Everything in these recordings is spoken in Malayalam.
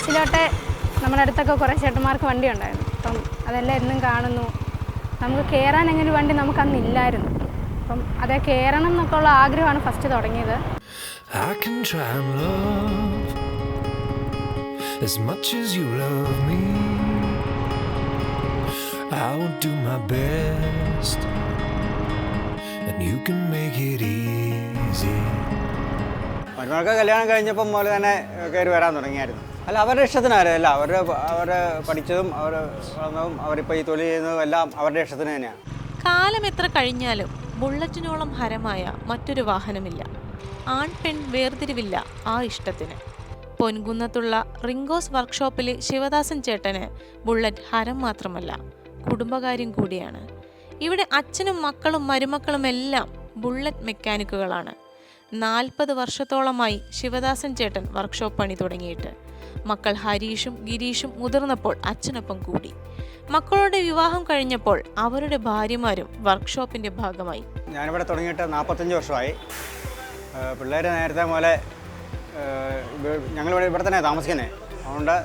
കൊച്ചിലോട്ടെ നമ്മുടെ അടുത്തൊക്കെ കുറേ ചേട്ടന്മാർക്ക് വണ്ടി ഉണ്ടായിരുന്നു അപ്പം അതെല്ലാം എന്നും കാണുന്നു. നമുക്ക് കയറാൻ അങ്ങനെ ഒരു വണ്ടി നമുക്ക് അന്നില്ലായിരുന്നു അപ്പം അതെ കയറണം എന്നൊക്കെ ഉള്ള ആഗ്രഹമാണ് ഫസ്റ്റ് തുടങ്ങിയത്. As much as you love me. I will do my best, and you can make it easy. മരുമകൾക്ക് കല്യാണം കഴിഞ്ഞപ്പം മുതൽ തന്നെ കയറി വരാൻ തുടങ്ങിയായിരുന്നു. അല്ല അവരുടെ ഇഷ്ടത്തിനായിരുന്നു അല്ല അവരുടെ അവർ പഠിച്ചതും അവർ വളർന്നതും അവരിപ്പോൾ ഈ തൊഴിൽ ചെയ്യുന്നതും എല്ലാം അവരുടെ ഇഷ്ടത്തിന് തന്നെയാണ് കാലം എത്ര കഴിഞ്ഞാലും ബുള്ളറ്റിനോളം ഹരമായ മറ്റൊരു വാഹനമില്ല. ആൺ പെൺ വേർതിരിവില്ല ആ ഇഷ്ടത്തിന്. പൊൻകുന്നത്തുള്ള റിങ്കോസ് വർക്ക്ഷോപ്പിലെ ശിവദാസൻ ചേട്ടന് ബുള്ളറ്റ് ഹരം മാത്രമല്ല കുടുംബകാര്യം കൂടിയാണ്. ഇവിടെ അച്ഛനും മക്കളും മരുമക്കളും എല്ലാം ബുള്ളറ്റ് മെക്കാനിക്കുകളാണ്. നാൽപ്പത് വർഷത്തോളമായി ശിവദാസൻ ചേട്ടൻ വർക്ക്ഷോപ്പ് പണി തുടങ്ങിയിട്ട്. മക്കൾ ഹരീഷും ഗിരീഷും മുതിർന്നപ്പോൾ അച്ഛനൊപ്പം കൂടി. മക്കളുടെ വിവാഹം കഴിഞ്ഞപ്പോൾ അവരുടെ ഭാര്യമാരും വർക്ക്ഷോപ്പിന്റെ ഭാഗമായി. ഞാനിവിടെ തുടങ്ങിയിട്ട് നാൽപ്പത്തഞ്ച് വർഷമായി. പിള്ളേർ നേരത്തെ പോലെ ഞങ്ങൾ ഇവിടെ തന്നെ താമസിക്കുന്നത് അതുകൊണ്ട്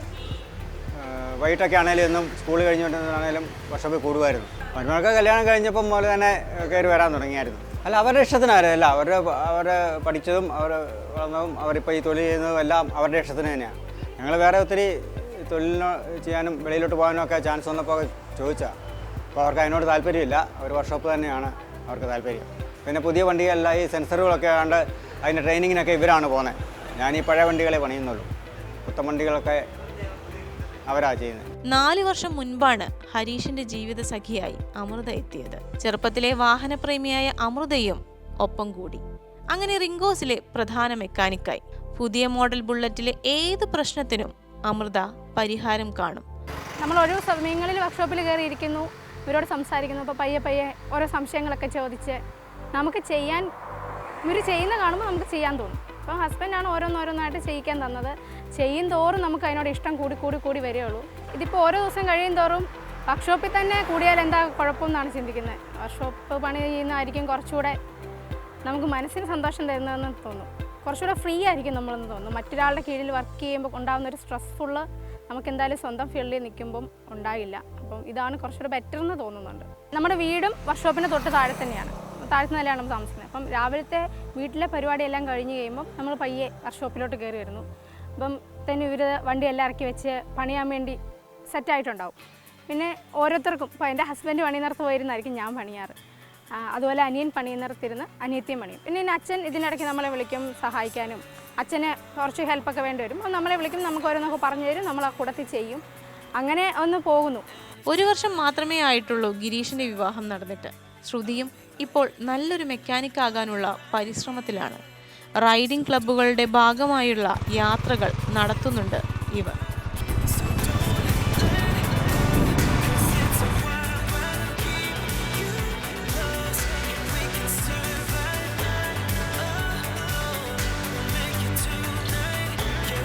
വൈകിട്ടൊക്കെ ആണെങ്കിലും എന്നും സ്കൂൾ കഴിഞ്ഞിട്ടാണെങ്കിലും വർഷത്തിൽ കൂടുമായിരുന്നു. മരുമകൾക്ക് കല്യാണം കഴിഞ്ഞപ്പം പോലെ തന്നെ കയറി വരാൻ തുടങ്ങിയായിരുന്നു. അല്ല അവരുടെ ഇഷ്ടത്തിനായിരുന്നു അല്ല അവരുടെ അവരുടെ പഠിച്ചതും അവർ വളർന്നതും അവരിപ്പോൾ ഈ തൊഴിൽ ചെയ്യുന്നതും എല്ലാം അവരുടെ ഇഷ്ടത്തിന് തന്നെയാണ്. ഞങ്ങൾ വേറെ ഒത്തിരി തൊഴിലിനോ ചെയ്യാനും വെളിയിലോട്ട് പോകാനും ഒക്കെ ചാൻസ് വന്നപ്പോൾ ചോദിച്ചാൽ അപ്പോൾ അവർക്ക് അതിനോട് താല്പര്യമില്ല. ഒരു വർക്ക്ഷോപ്പ് തന്നെയാണ് അവർക്ക് താല്പര്യം. പിന്നെ പുതിയ വണ്ടികളല്ല ഈ സെൻസറുകളൊക്കെ ആണ്ട് അതിന്റെ ട്രെയിനിങ്ങിനൊക്കെ ഇവരാണ് പോകുന്നത് ഞാൻ ഈ പഴയ വണ്ടികളെ പണിയുന്നുള്ളൂ. പുത്തൻ വണ്ടികളൊക്കെ അവരാ ചെയ്യുന്നത് നാല് വർഷം മുൻപാണ് ഹരീഷിന്റെ ജീവിത സഖിയായി അമൃത എത്തിയത്. ചെറുപ്പത്തിലെ വാഹനപ്രേമിയായ അമൃതയും ഒപ്പം കൂടി. അങ്ങനെ റിങ്കോസിലെ പ്രധാന മെക്കാനിക്കായി പുതിയ മോഡൽ ബുള്ളറ്റിലെ ഏത് പ്രശ്നത്തിനും അമൃത പരിഹാരം കാണും. നമ്മൾ ഓരോ സമയങ്ങളിൽ വർക്ക്ഷോപ്പിൽ കയറിയിരിക്കുന്നു ഇവരോട് സംസാരിക്കുന്നു അപ്പോൾ പയ്യെ പയ്യെ ഓരോ സംശയങ്ങളൊക്കെ ചോദിച്ച് നമുക്ക് ചെയ്യാൻ ഇവർ ചെയ്യുന്ന കാണുമ്പോൾ നമുക്ക് ചെയ്യാൻ തോന്നും. അപ്പം ഹസ്ബൻഡാണ് ഓരോന്നോരോന്നായിട്ട് ചെയ്യിക്കാൻ തന്നത്. ചെയ്യും തോറും നമുക്ക് അതിനോട് ഇഷ്ടം കൂടി കൂടി കൂടി വരികയുള്ളൂ ഇതിപ്പോൾ ഓരോ ദിവസം കഴിയും തോറും വർക്ക്ഷോപ്പിൽ തന്നെ കൂടിയാൽ എന്താ കുഴപ്പമെന്നാണ് ചിന്തിക്കുന്നത്. വർക്ക്ഷോപ്പ് പണി ചെയ്യുന്നതായിരിക്കും കുറച്ചുകൂടെ നമുക്ക് മനസ്സിന് സന്തോഷം തരുന്നതെന്ന് തോന്നും. കുറച്ചുകൂടെ ഫ്രീ ആയിരിക്കും നമ്മളെന്ന് തോന്നുന്നു. മറ്റൊരാളുടെ കീഴിൽ വർക്ക് ചെയ്യുമ്പോൾ ഉണ്ടാകുന്ന ഒരു സ്ട്രെസ്ഫുള്ള് നമുക്ക് എന്തായാലും സ്വന്തം ഫീൽഡിൽ നിൽക്കുമ്പം ഉണ്ടായില്ല. അപ്പം ഇതാണ് കുറച്ചുകൂടെ ബെറ്റർ എന്ന് തോന്നുന്നുണ്ട്. നമ്മുടെ വീടും വർക്ക്ഷോപ്പിന്റെ തൊട്ട് താഴെ തന്നെയാണ്. താഴത്തെ നിലയാണ് നമ്മൾ താമസിക്കുന്നത്. അപ്പം രാവിലത്തെ വീട്ടിലെ പരിപാടിയെല്ലാം കഴിഞ്ഞ് കഴിയുമ്പം നമ്മൾ പയ്യെ വർക്ക്ഷോപ്പിലോട്ട് കയറി വരുന്നു. അപ്പം തന്നെ ഇവർ വണ്ടിയെല്ലാം ഇറക്കി വെച്ച് പണിയാൻ വേണ്ടി സെറ്റായിട്ടുണ്ടാവും പിന്നെ ഓരോരുത്തർക്കും ഇപ്പോൾ എന്റെ ഹസ്ബൻഡ് പണിയുന്നിടത്ത് പോയിരുന്നായിരിക്കും ഞാൻ പണിയാറ്. അതുപോലെ അനിയൻ പണിയുന്നിടത്തിരുന്ന് അനിയത്തിയും പണിയും. പിന്നെ അച്ഛൻ ഇതിനിടയ്ക്ക് നമ്മളെ വിളിക്കും സഹായിക്കാനും. അച്ഛന് കുറച്ച് ഹെൽപ്പൊക്കെ വേണ്ടി വരും. നമ്മളെ വിളിക്കും നമുക്ക് ഓരോന്നൊക്കെ പറഞ്ഞു തരും നമ്മൾ ആ കൂടത്തിൽ ചെയ്യും. അങ്ങനെ ഒന്ന് പോകുന്നു. ഒരു വർഷം മാത്രമേ ആയിട്ടുള്ളൂ ഗിരീഷിന്റെ വിവാഹം നടന്നിട്ട്. ശ്രുതിയും ഇപ്പോൾ നല്ലൊരു മെക്കാനിക് ആകാനുള്ള പരിശ്രമത്തിലാണ്. റൈഡിംഗ് ക്ലബ്ബുകളുടെ ഭാഗമായുള്ള യാത്രകൾ നടത്തുന്നുണ്ട് ഇവർ.